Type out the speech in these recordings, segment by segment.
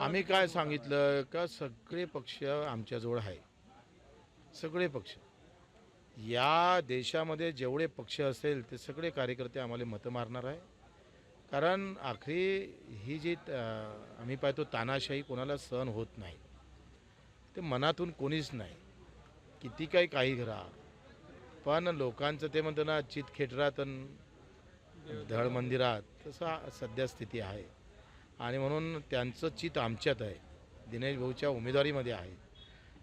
आम्ही काय सांगितलं का सगळे पक्ष आमच्याजवळ आहे. सगळे पक्ष. या देशामध्ये जेवढे पक्ष असेल ते सगळे कार्यकर्ते आम्हाला मतं मारणार आहे. कारण आखरी ही जी आम्ही पाहतो तानाशाही कोणाला सहन होत नाही. ते मनातून कोणीच नाही. किती काही काही करा पण लोकांचं ते म्हणतं ना चित खेटरात धड मंदिरात तसं सध्या स्थिती आहे. आणि म्हणून त्यांचं चित आमच्यात आहे. दिनेश भाऊच्या उमेदवारीमध्ये आहे.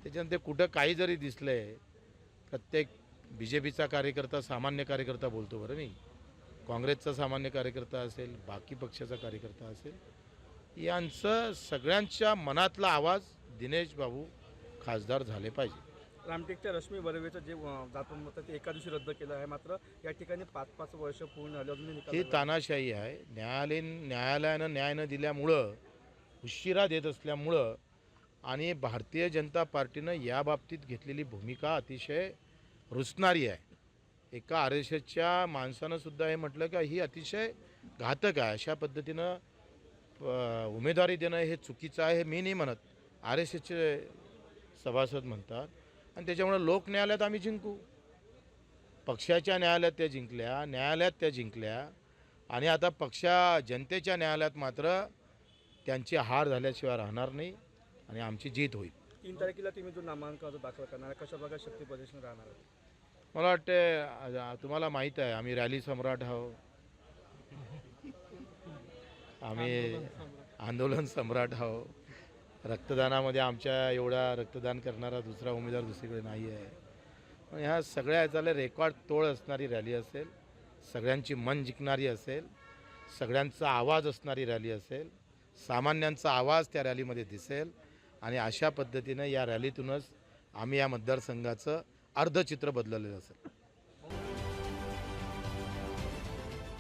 त्याच्यानंतर कुठं काही जरी दिसलं आहे प्रत्येक बी जे पीचा कार्यकर्ता सामान्य कार्यकर्ता बोलतो बरं मी. काँग्रेसचा सामान्य कार्यकर्ता असेल बाकी पक्षाचा कार्यकर्ता असेल. यांचं सगळ्यांच्या मनातला आवाज दिनेश बाबू खासदार झाले पाहिजे. रामटेकच्या रश्मी बर्वेचं जे अं, जातं होतं ते एका दिवशी रद्द केलं आहे मात्र या ठिकाणी पाच पाच वर्ष पूर्ण झाले निकाल ही तानाशाही आहे. न्यायालयीन न्यायालयानं न्याय न दिल्यामुळं उशिरा देत असल्यामुळं आणि भारतीय जनता पार्टीनं या बाबतीत घेतलेली भूमिका अतिशय रुचणारी आहे. एका आर एस एसच्या माणसानं सुद्धा हे म्हटलं का ही अतिशय घातक आहे. अशा पद्धतीनं उमेदवारी देणं हे चुकीचं आहे हे मी नाही म्हणत. आर एस एसचे सभासद म्हणतात. आणि त्याच्यामुळं लोक न्यायालयात आम्ही जिंकू. पक्षाच्या न्यायालयात त्या जिंकल्या न्यायालयात त्या जिंकल्या. आणि आता पक्षा जनतेच्या न्यायालयात मात्र त्यांची हार झाल्याशिवाय राहणार नाही आणि आमची जीत होईल. तीन तारखेला तुम्ही जो नामांकन दाखल करणार कशा प्रकारे शक्ती प्रदर्शन राहणार मला वाटते तुम्हाला माहीत आहे आम्ही रॅली सम्राट आहो आम्ही आंदोलन सम्राट आहो रक्तदानामध्ये आमच्या एवढा रक्तदान करणारा दुसरा उमेदवार दुसरीकडे नाही आहे. पण ह्या सगळ्या ह्याचाला रेकॉर्ड तोड असणारी रॅली असेल सगळ्यांची मन जिंकणारी असेल सगळ्यांचा आवाज असणारी रॅली असेल सामान्यांचा आवाज त्या रॅलीमध्ये दिसेल आणि अशा पद्धतीनं या रॅलीतूनच आम्ही या मतदारसंघाचं अर्धचित्र बदललेलं असेल.